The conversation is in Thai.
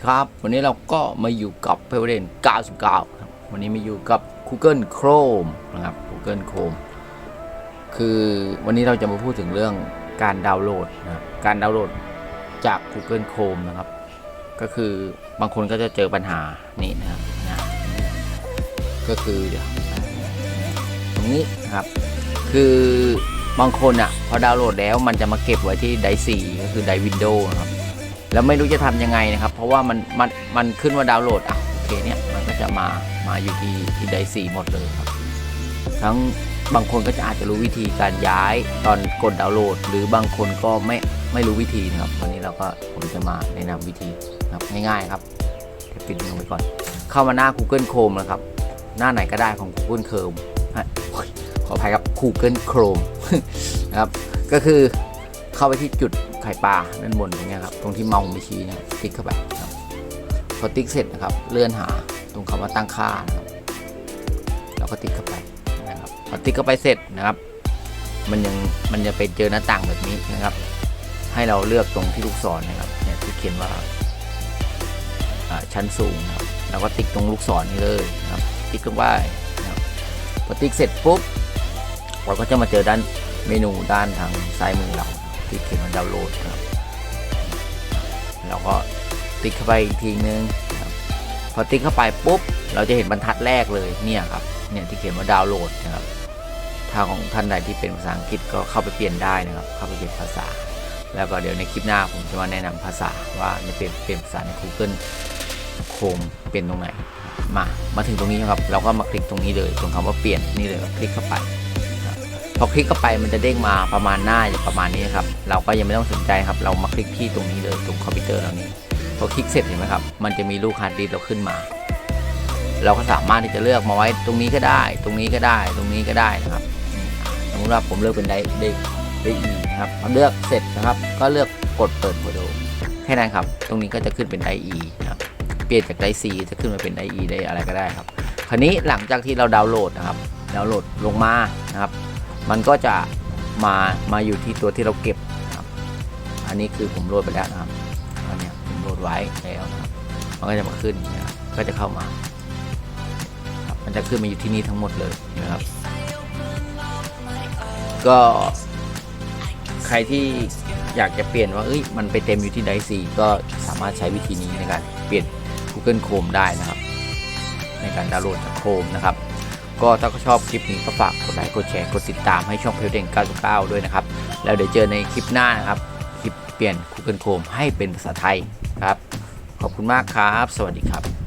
ดีครับ วันนี้เราก็มาอยู่กับ p e v e r e n 99ครับวันนี้มาอยู่กับ Google Chrome นะครับ Google Chrome คือวันนี้เราจะมาพูดถึงเรื่องการดาวน์โหลดนะครับการดาวน์โหลดจาก Google Chrome นะครับ ก็คือบางคนก็จะเจอปัญหานี่นะครับนะก็คือตรงนี้นะครับ คือบางคนอะพอดาวน์โหลดแล้วมันจะมาเก็บไว้ที่ไดซีก็คือไดวินโดนะครับ แล้วไม่รู้จะทำยังไงนะครับ เพราะว่ามันมันมันขึ้นว่าดาวน์โหลดอะโอเคเนี่ยมันก็จะมามาอยู่ที่ที่ไดซีหมดเลยครับ ทั้งบางคนก็จะอาจจะรู้วิธีการย้ายตอนกดดาวน์โหลด หรือบางคนก็ไม่ไม่รู้วิธีนะครับวันนี้เราก็ผมจะมาแนะนำวิธีนะครับง่ายๆครับเดี๋ยวปิดลงไปก่อน เข้ามาหน้า Google Chrome นะครับ หน้าไหนก็ได้ของ Google Chrome ขออภัยครับ Google Chrome นะครับก็คือ เข้าไปที่จุดไข่ปลาด้านบนตรงเนี้ยครับตรงที่เมาส์ไปชี้นะติ๊กเข้าไปครับพอติ๊กเสร็จนะครับเลื่อนหาตรงคำว่าตั้งค่านะครับเราก็ติ๊กเข้าไปนะครับพอติ๊กเข้าไปเสร็จนะครับ มันยังมันจะไปเจอหน้าต่างแบบนี้นะครับ ให้เราเลือกตรงที่ลูกศรนะครับเนี่ยที่เขียนว่าชั้นสูงนะครับเราก็ติ๊กตรงลูกศรนี้เลยนะครับติ๊กเข้าไปนะครับพอติ๊กเสร็จปุ๊บเราก็จะมาเจอด้านเมนูด้านทางซ้ายมือเรา ที่เขียนว่าดาวน์โหลดครับเราก็ติ๊กเข้าไปอีกทีนึงครับพอติ๊กเข้าไปปุ๊บ เราจะเห็นบรรทัดแรกเลยเนี่ยครับเนี่ยที่เขียนว่าดาวน์โหลดนะครับถ้าของท่านใดที่เป็นภาษาอังกฤษก็เข้าไปเปลี่ยนได้นะครับ เข้าไปเปลี่ยนภาษา แล้วก็เดี๋ยวในคลิปหน้าผมจะมาแนะนำภาษาว่าจะเป็นเป็นภาษาใน Google Chrome เป็นตรงไหนมามาถึงตรงนี้ครับ เราก็มาคลิกตรงนี้เลยตรงคำว่าเปลี่ยนนี่เลยคลิกเข้าไป พอคลิกเข้าไปมันจะเด้งมาประมาณหน้าอย่างประมาณนี้ครับ เราก็ยังไม่ต้องสนใจครับ เรามาคลิกที่ตรงนี้เลยตรงคอมพิวเตอร์เรานี้พอคลิกเสร็จเห็นไหมครับ มันจะมีลูกฮาร์ดดิสก์เราขึ้นมา เราก็สามารถที่จะเลือกมาไว้ตรงนี้ก็ได้ ตรงนี้ก็ได้ ตรงนี้ก็ได้นะครับนี่สมมติว่าผมเลือกเป็นไดไดไดอีนะครับพอเลือกเสร็จนะครับ ก็เลือกกดเปิดโปรโดแค่นั้นครับ ตรงนี้ก็จะขึ้นเป็นไดอีนะครับ เปลี่ยนจากไดซีจะขึ้นมาเป็นไดอีได้อะไรก็ได้ครับ คราวนี้หลังจากที่เราดาวน์โหลดนะครับ ดาวน์โหลดลงมานะครับ มันก็จะมามาอยู่ที่ตัวที่เราเก็บนะครับ อันนี้คือผมโหลดไปแล้วนะครับอันเนี้ยผมโหลดไว้แล้วนะครับมันก็จะมาขึ้นนะครับก็จะเข้ามาครับมันจะขึ้นมาอยู่ที่นี่ทั้งหมดเลยนะครับ ก็ใครที่อยากจะเปลี่ยนว่าเอ้ยมันไปเต็มอยู่ที่ไดซีก็สามารถใช้วิธีนี้ในการเปลี่ยน Google Chrome ได้นะครับ ในการดาวน์โหลดจาก Chrome นะครับ ก็ถ้าชอบคลิปนี้ก็ฝากกดไลค์กดแชร์กดติดตามให้ช่องเพลเด้ง99 ด้วยนะครับ แล้วเดี๋ยวเจอในคลิปหน้านะครับ คลิปเปลี่ยน Google Chrome ให้เป็นภาษาไทยครับ ขอบคุณมากครับ สวัสดีครับ